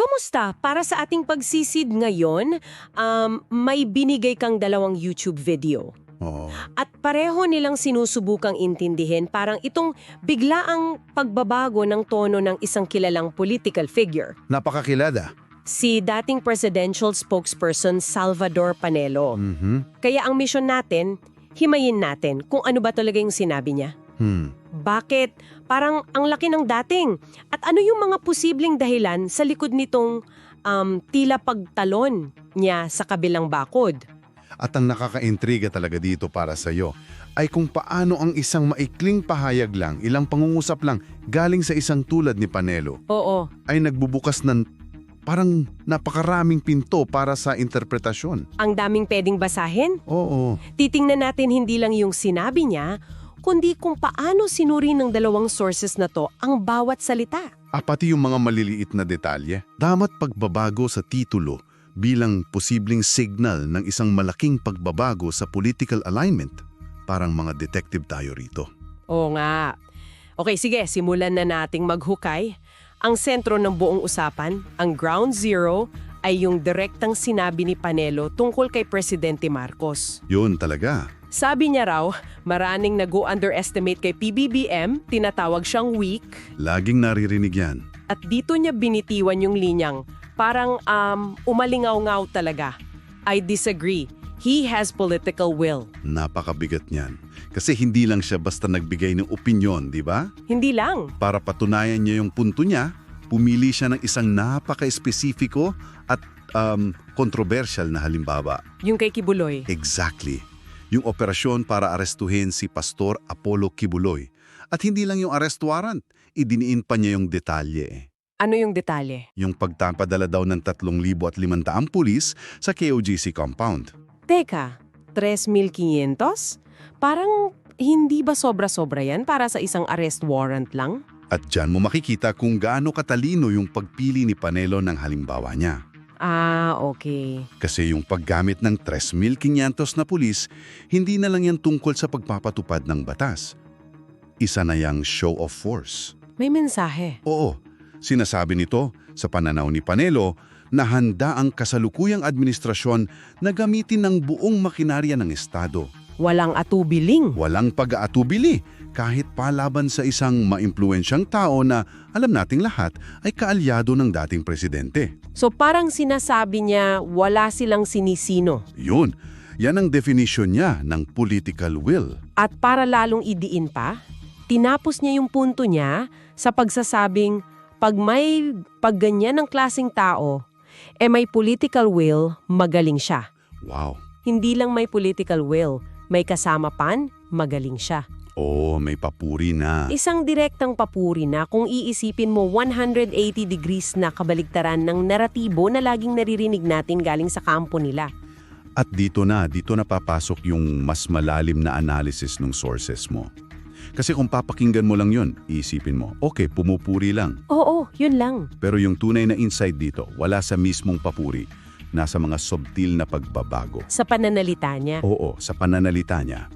Kumusta? Para sa ating pagsisid ngayon, um, may binigay kang dalawang YouTube video. Oo. At pareho nilang sinusubukang intindihin parang itong biglaang pagbabago ng tono ng isang kilalang political figure. Napakakilada. Si dating presidential spokesperson Salvador Panelo. Mhm. Kaya ang mission natin, himayin natin kung ano ba talaga yung sinabi niya. Hmm. Bakit? Parang ang laki ng dating. At ano yung mga posibleng dahilan sa likod nitong um, tila pagtalon niya sa kabilang bakod? At ang nakakaintriga talaga dito para sa iyo ay kung paano ang isang maikling pahayag lang, ilang pangungusap lang, galing sa isang tulad ni Panelo, Oo, ay nagbubukas ng parang napakaraming pinto para sa interpretasyon. ang daming pwedeng basahin. Oo. Titingnan natin hindi lang yung sinabi niya, kundi kung paano sinuri ng dalawang sources na to ang bawat salita. Ah, pati yung mga maliliit na detalye. Damat pagbabago sa titulo bilang posibleng signal ng isang malaking pagbabago sa political alignment. Parang mga detective tayo rito. Oo nga. Okay, sige, simulan na nating maghukay. Ang sentro ng buong usapan, ang ground zero, ay yung direktang sinabi ni Panelo tungkol kay Presidente Marcos. Yun talaga. Sabi niya raw, maraming nag-underestimate kay PBBM, tinatawag siyang weak, Laging naririnig yan. at dito niya binitiwan yung linyang, parang um, umalingaw-ngaw talaga. I disagree. He has political will. Napakabigat niyan. Kasi hindi lang siya basta nagbigay ng opinyon, di ba? Hindi lang. Para patunayan niya yung punto niya, pumili siya ng isang napaka-espesifiko at um, controversial na halimbawa. Yung kay Kibuloy. Exactly. Yung operasyon para arestuhin si Pastor Apollo Kibuloy. At hindi lang yung arrest warrant, idiniin pa niya yung detalye. Ano yung detalye? Yung pagtapadala daw ng 3,500 pulis sa KOGC compound. Teka, 3,500? Parang hindi ba sobra-sobra yan para sa isang arrest warrant lang? At dyan mo makikita kung gaano katalino yung pagpili ni Panelo ng halimbawa niya. Ah, okay. Kasi yung paggamit ng 3,500 na pulis, hindi na lang yan tungkol sa pagpapatupad ng batas. Isa na yang show of force. May mensahe. Oo, sinasabi nito sa pananaw ni Panelo na handa ang kasalukuyang administrasyon na gamitin ng buong makinarya ng Estado. Walang atubiling. Walang pag-aatubili kahit palaban sa isang maimpluensyang tao na alam nating lahat ay kaalyado ng dating presidente. So parang sinasabi niya wala silang sinisino. Yun, yan ang definition niya ng political will. At para lalong idiin pa, tinapos niya yung punto niya sa pagsasabing pag may pagganyan ng klasing tao, eh may political will, magaling siya. Wow. Hindi lang may political will, may kasama pan, magaling siya. Oh, may papuri na. Isang direktang papuri na kung iisipin mo 180 degrees na kabaligtaran ng naratibo na laging naririnig natin galing sa kampo nila. At dito na, dito na papasok yung mas malalim na analysis ng sources mo. Kasi kung papakinggan mo lang yun, iisipin mo, okay, pumupuri lang. Oo, yun lang. Pero yung tunay na insight dito, wala sa mismong papuri. Nasa mga subtil na pagbabago. Sa pananalita niya. Oo, sa pananalita niya.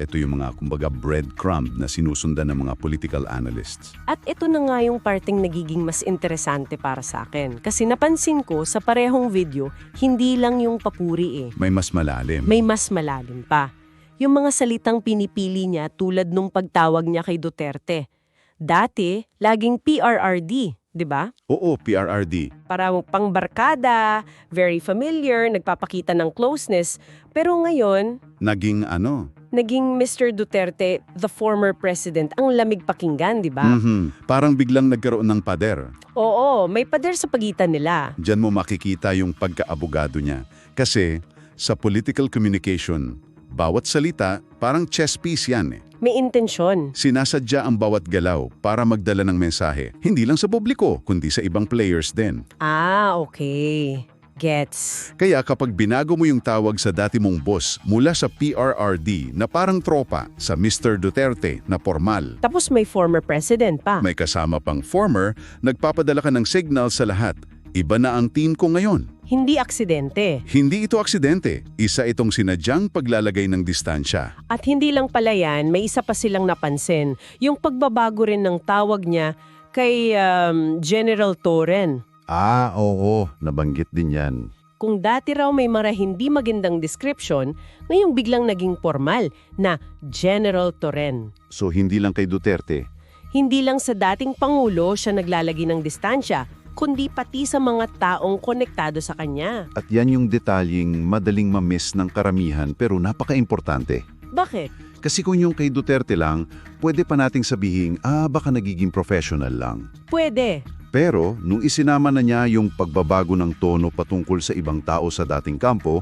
Ito yung mga, kumbaga, breadcrumb na sinusundan ng mga political analysts. At ito na nga yung parting nagiging mas interesante para sa akin. Kasi napansin ko sa parehong video, hindi lang yung papuri eh. May mas malalim. May mas malalim pa. Yung mga salitang pinipili niya tulad nung pagtawag niya kay Duterte. Dati, laging PRRD, di ba? Oo, PRRD. Para pangbarkada, very familiar, nagpapakita ng closeness. Pero ngayon, Naging ano? naging Mr. Duterte, the former president, ang lamig pakinggan, di ba? Mhm. Parang biglang nagkaroon ng pader. Oo, may pader sa pagitan nila. Diyan mo makikita yung pagkaabogado niya. Kasi sa political communication, bawat salita parang chess piece yan eh. May intensyon. Sinasadya ang bawat galaw para magdala ng mensahe. Hindi lang sa publiko, kundi sa ibang players din. Ah, okay. Gets. Kaya kapag binago mo yung tawag sa dati mong boss mula sa PRRD na parang tropa sa Mr. Duterte na formal, Tapos may former president pa. may kasama pang former, nagpapadala ka ng signal sa lahat. Iba na ang team ko ngayon. Hindi aksidente. Hindi ito aksidente. Isa itong sinadyang paglalagay ng distansya. At hindi lang pala yan, may isa pa silang napansin. Yung pagbabago rin ng tawag niya kay um, General Torren. Ah, oo, nabanggit din yan. Kung dati raw may mga hindi magandang description, ngayong biglang naging formal na General Torren. So hindi lang kay Duterte, Hindi lang sa dating Pangulo siya naglalagay ng distansya, kundi pati sa mga taong konektado sa kanya. at yan yung detalyeng madaling ma-miss ng karamihan pero napaka-importante. Bakit? Kasi kung yung kay Duterte lang, pwede pa nating sabihin, ah, baka nagiging professional lang. Pwede. Pero nung isinama na niya yung pagbabago ng tono patungkol sa ibang tao sa dating kampo,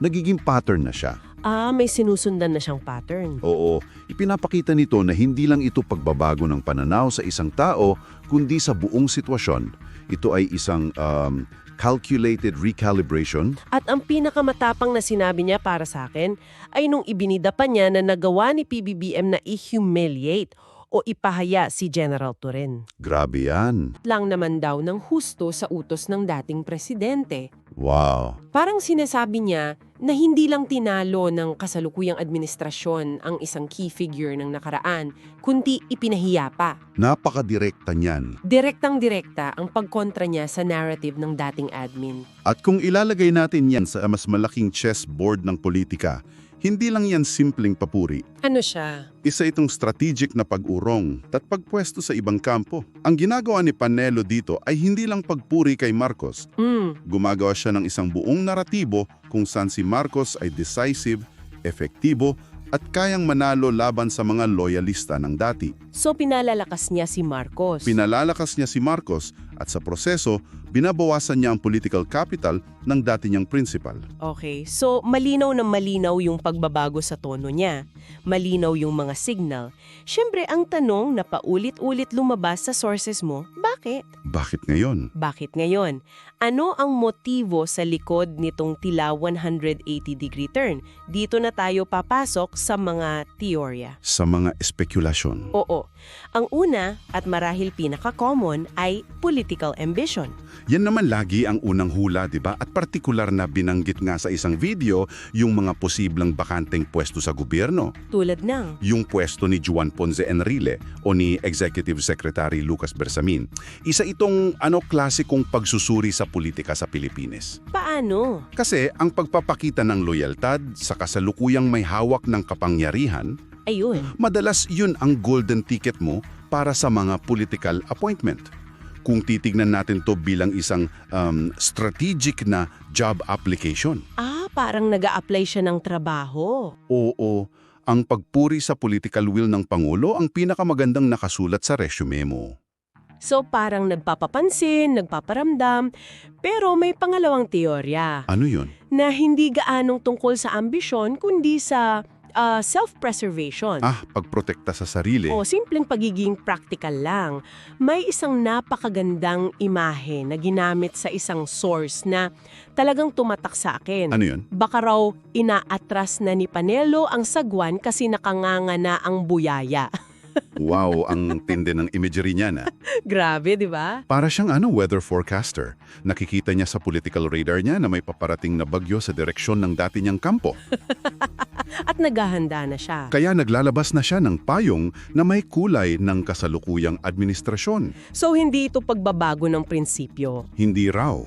nagiging pattern na siya. Ah, may sinusundan na siyang pattern. Oo, ipinapakita nito na hindi lang ito pagbabago ng pananaw sa isang tao, kundi sa buong sitwasyon. Ito ay isang um, calculated recalibration. At ang pinakamatapang na sinabi niya para sa akin ay nung ibinida pa niya na nagawa ni PBBM na i-humiliate o ipahaya si General Torren. Grabe yan. Lang naman daw ng husto sa utos ng dating presidente. Wow. Parang sinasabi niya na hindi lang tinalo ng kasalukuyang administrasyon ang isang key figure ng nakaraan, kundi ipinahiya pa. Napakadirekta niyan. Direktang-direkta ang pagkontra niya sa narrative ng dating admin. At kung ilalagay natin yan sa mas malaking chessboard ng politika, hindi lang yan simpleng papuri. Ano siya? Isa itong strategic na pag-urong at pagpwesto sa ibang kampo. Ang ginagawa ni Panelo dito ay hindi lang pagpuri kay Marcos. Hmm, Gumagawa siya ng isang buong naratibo kung saan si Marcos ay decisive, efektibo, at kayang manalo laban sa mga loyalista ng dati. so pinalalakas niya si Marcos. Pinalalakas niya si Marcos at sa proseso, binabawasan niya ang political capital ng dati niyang principal. Okay, so malinaw na malinaw yung pagbabago sa tono niya. Malinaw yung mga signal. Siyempre, ang tanong na paulit-ulit lumabas sa sources mo, bakit? Bakit ngayon? Bakit ngayon? Ano ang motibo sa likod nitong tila 180-degree turn? Dito na tayo papasok sa mga teorya. Sa mga espekulasyon. Oo. Ang una at marahil pinaka-common ay political ambition. Yan naman lagi ang unang hula, di ba? At partikular na binanggit nga sa isang video yung mga posibleng bakanteng pwesto sa gobyerno. Tulad ng, Yung pwesto ni Juan Ponce Enrile o ni Executive Secretary Lucas Bersamin. Isa itong ano klasikong pagsusuri sa politika sa Pilipinas. paano? Kasi ang pagpapakita ng loyaltad sa kasalukuyang may hawak ng kapangyarihan, Ayun. madalas yun ang golden ticket mo para sa mga political appointment. Kung titignan natin to bilang isang um, strategic na job application. Ah, parang nag apply siya ng trabaho. Oo, ang pagpuri sa political will ng Pangulo ang pinakamagandang nakasulat sa resume mo. So parang nagpapapansin, nagpaparamdam, pero may pangalawang teorya Ano yun? na hindi gaanong tungkol sa ambisyon kundi sa ah, self-preservation. Ah, pagprotekta sa sarili. O simpleng pagiging practical lang. May isang napakagandang imahe na ginamit sa isang source na talagang tumatak sa akin. Ano yun? Baka raw inaatras na ni Panelo ang sagwan kasi nakanganga na ang buyaya. Wow, ang tindi ng imagery niya na. Grabe, di ba? Para siyang ano, weather forecaster. Nakikita niya sa political radar niya na may paparating na bagyo sa direksyon ng dati niyang kampo. At naghahanda na siya. Kaya naglalabas na siya ng payong na may kulay ng kasalukuyang administrasyon. So hindi ito pagbabago ng prinsipyo. Hindi raw.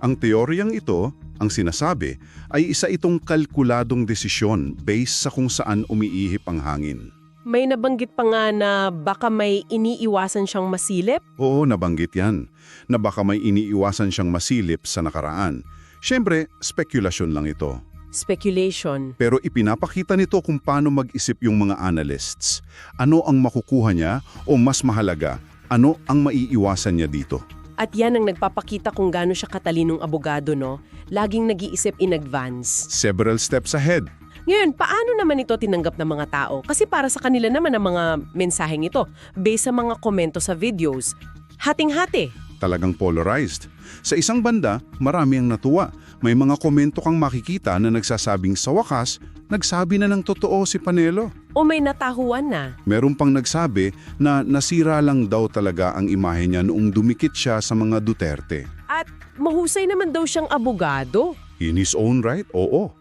Ang teoryang ito, ang sinasabi, ay isa itong kalkuladong desisyon based sa kung saan umiihip ang hangin. May nabanggit pa nga na baka may iniiwasan siyang masilip. Oo, nabanggit yan, na baka may iniiwasan siyang masilip sa nakaraan. Siyempre, spekulasyon lang ito. Speculation. Pero ipinapakita nito kung paano mag-isip yung mga analysts. Ano ang makukuha niya o mas mahalaga, ano ang maiiwasan niya dito. At yan ang nagpapakita kung gaano siya katalinong abogado, no? Laging nag-iisip in advance. Several steps ahead. Ngayon, paano naman ito tinanggap ng mga tao? Kasi para sa kanila naman ang mga mensaheng ito, based sa mga komento sa videos. Hating-hati. Talagang polarized. Sa isang banda, marami ang natuwa. May mga komento kang makikita na nagsasabing sa wakas, nagsabi na ng totoo si Panelo. O may natahuan na. Meron pang nagsabi na nasira lang daw talaga ang imahe niya noong dumikit siya sa mga Duterte. At mahusay naman daw siyang abogado. In his own right, oo.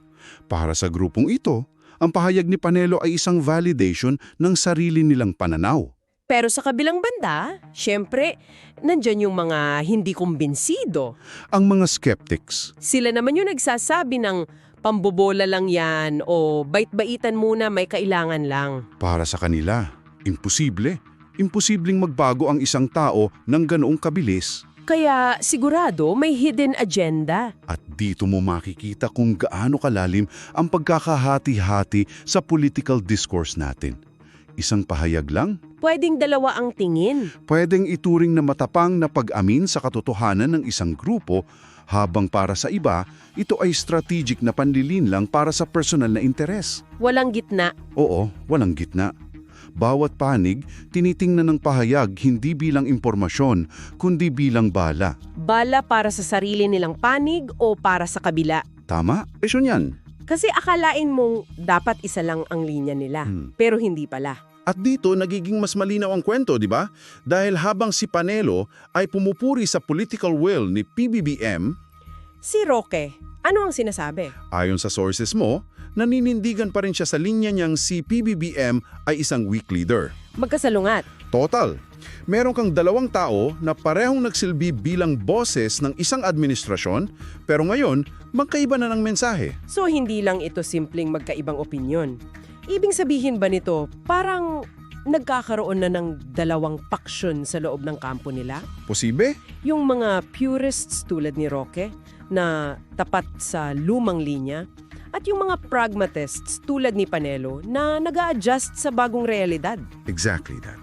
Para sa grupong ito, ang pahayag ni Panelo ay isang validation ng sarili nilang pananaw. Pero sa kabilang banda, syempre, nandyan yung mga hindi kumbinsido. Ang mga skeptics, Sila naman yung nagsasabi ng pambobola lang yan o bait-baitan muna may kailangan lang. para sa kanila, imposible. Imposibleng magbago ang isang tao ng ganoong kabilis. Kaya sigurado may hidden agenda. At dito mo makikita kung gaano kalalim ang pagkakahati-hati sa political discourse natin. Isang pahayag lang, Pwedeng dalawa ang tingin. pwedeng ituring na matapang na pag-amin sa katotohanan ng isang grupo, habang para sa iba, ito ay strategic na panlilin lang para sa personal na interes. Walang gitna. Oo, walang gitna. Bawat panig, tinitingnan ng pahayag hindi bilang impormasyon, kundi bilang bala. Bala para sa sarili nilang panig o para sa kabila. Tama? Esyon yan. Kasi akalain mong dapat isa lang ang linya nila. Hmm. Pero hindi pala. At dito nagiging mas malinaw ang kwento, di ba? Dahil habang si Panelo ay pumupuri sa political will ni PBBM, Si Roque, ano ang sinasabi? ayon sa sources mo, naninindigan pa rin siya sa linya niyang si PBBM ay isang weak leader. Magkasalungat. Total. Meron kang dalawang tao na parehong nagsilbi bilang boses ng isang administrasyon, pero ngayon, magkaiba na ng mensahe. So hindi lang ito simpleng magkaibang opinyon. Ibig sabihin ba nito, parang nagkakaroon na ng dalawang paksyon sa loob ng kampo nila? Posibe? Yung mga purists tulad ni Roque na tapat sa lumang linya at yung mga pragmatists tulad ni Panelo na nag adjust sa bagong realidad. Exactly that.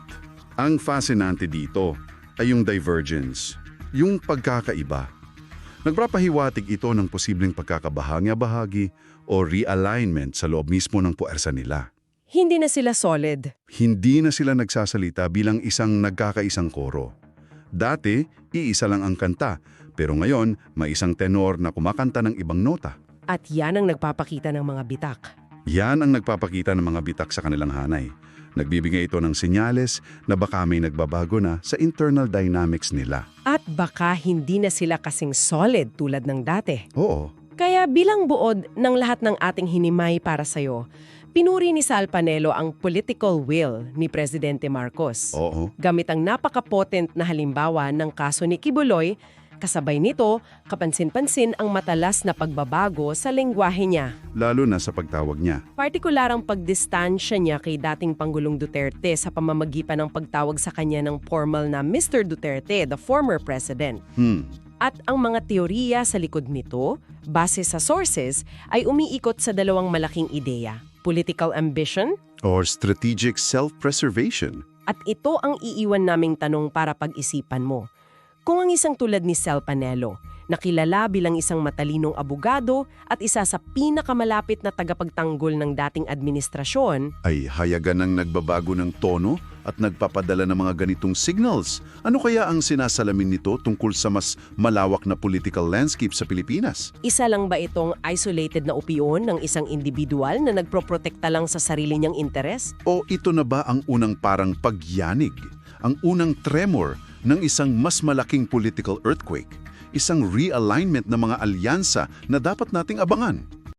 Ang fascinante dito ay yung divergence, yung pagkakaiba. Nagpapahiwatig ito ng posibleng pagkakabahagi-bahagi o realignment sa loob mismo ng puwersa nila. Hindi na sila solid. Hindi na sila nagsasalita bilang isang nagkakaisang koro. Dati, iisa lang ang kanta, pero ngayon may isang tenor na kumakanta ng ibang nota. At yan ang nagpapakita ng mga bitak. Yan ang nagpapakita ng mga bitak sa kanilang hanay. Nagbibigay ito ng senyales na baka may nagbabago na sa internal dynamics nila. At baka hindi na sila kasing solid tulad ng dati. Oo, Kaya bilang buod ng lahat ng ating hinimay para sa'yo, pinuri ni Sal Panelo ang political will ni Presidente Marcos. oo. Gamit ang napaka-potent na halimbawa ng kaso ni Kibuloy, kasabay nito, kapansin-pansin ang matalas na pagbabago sa lengguwahe niya. Lalo na sa pagtawag niya. Partikular ang pagdistansya niya kay dating Pangulong Duterte sa pamamagitan ng pagtawag sa kanya ng formal na Mr. Duterte, the former president. Hmm, At ang mga teorya sa likod nito, base sa sources, ay umiikot sa dalawang malaking ideya. Political ambition, or strategic self-preservation. at ito ang iiwan naming tanong para pag-isipan mo. Kung ang isang tulad ni Sel Panelo, nakilala bilang isang matalinong abogado at isa sa pinakamalapit na tagapagtanggol ng dating administrasyon, Ay hayagan ng nagbabago ng tono at nagpapadala ng mga ganitong signals. Ano kaya ang sinasalamin nito tungkol sa mas malawak na political landscape sa Pilipinas? isa lang ba itong isolated na opinyon ng isang individual na nagproprotekta lang sa sarili niyang interes? O ito na ba ang unang parang pagyanig, ang unang tremor ng isang mas malaking political earthquake? Isang realignment ng mga alyansa na dapat nating abangan?